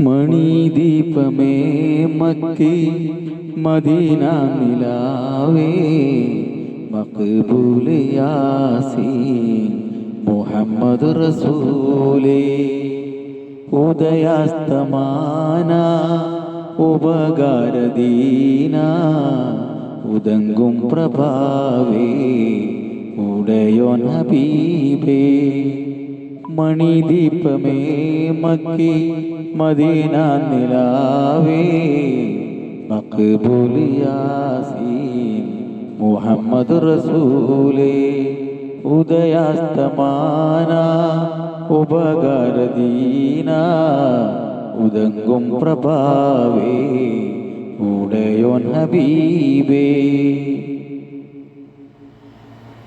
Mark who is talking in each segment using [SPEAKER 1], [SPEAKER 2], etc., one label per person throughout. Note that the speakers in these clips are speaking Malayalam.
[SPEAKER 1] മണിദീപമേ മക്കി മദീന നിലാവേ മക്ബൂൽ യാസീൻ മുഹമ്മദ് റസൂലേ. ഉദയാസ്തമാന ഉപകാരദീന ഉദങ്കും പ്രഭാവേ ഉടയോ നബീബേ. മണിദീപമേ മക്കി മദീന നിലാവേ. മക്ബൂൽ യാസീൻ മുഹമ്മദ് റസൂലേ. ഉദയാസ്തമാന ഉപകാരദീന. ഉദങ്കും പ്രഭാവേ ഉടയോൻ ഹബീബേ.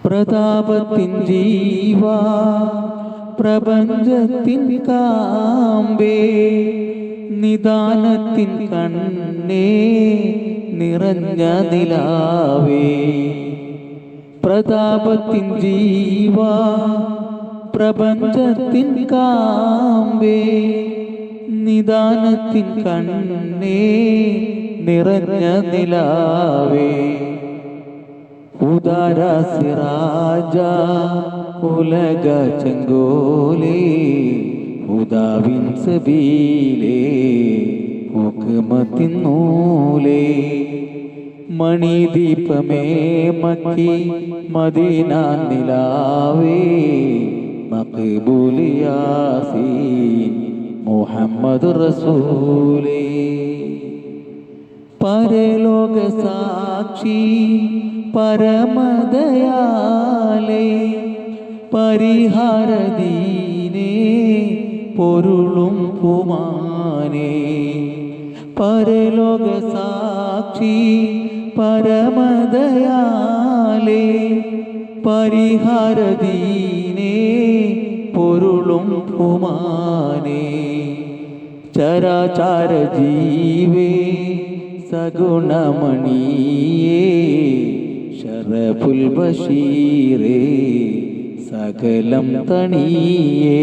[SPEAKER 1] പ്രതാപത്തിൻ ജീവ പ്രപഞ്ചത്തിൻ കാമ്പേ നിദാനത്തിൻ കണ്ണേ നിറഞ്ഞ നിലാവേ. പ്രതാപത്തിൻ ജീവ പ്രപഞ്ചത്തിൻ കാമ്പേ നിദാനത്തിൻ കണ്ണേ നിറഞ്ഞ നിലാവേ. ഉദാര സിറാജ ഉലക ചെങ്കോലേ ഉദാവിൻ സബീലേ ഹുക്മത്തിൻ നൂലേ. മണിദീപമേ മക്കി മദീന നിലാവേ മക്ബൂൽ യാസീൻ മുഹമ്മദ് റസൂലേ. പരലോക സാക്ഷി പരമദയാലേ പരിഹാരദീനേ പൊരുളും പുമാനേ പരലോക സാക്ഷി പരമദയാലേ പരിഹാരദീനേ പൊരുളും പുമാനേ ചരാചാര ജീവേ സഗുണമണിയേ ഷറഫുൽ ബഷീറേ സകലം തണിയേ.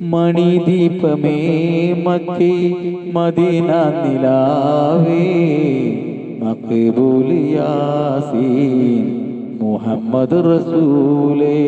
[SPEAKER 1] മണിദീപമേ മക്കി മദീന നിലാവേ മക്ബൂൽ യാസീൻ മുഹമ്മദ് റസൂലേ.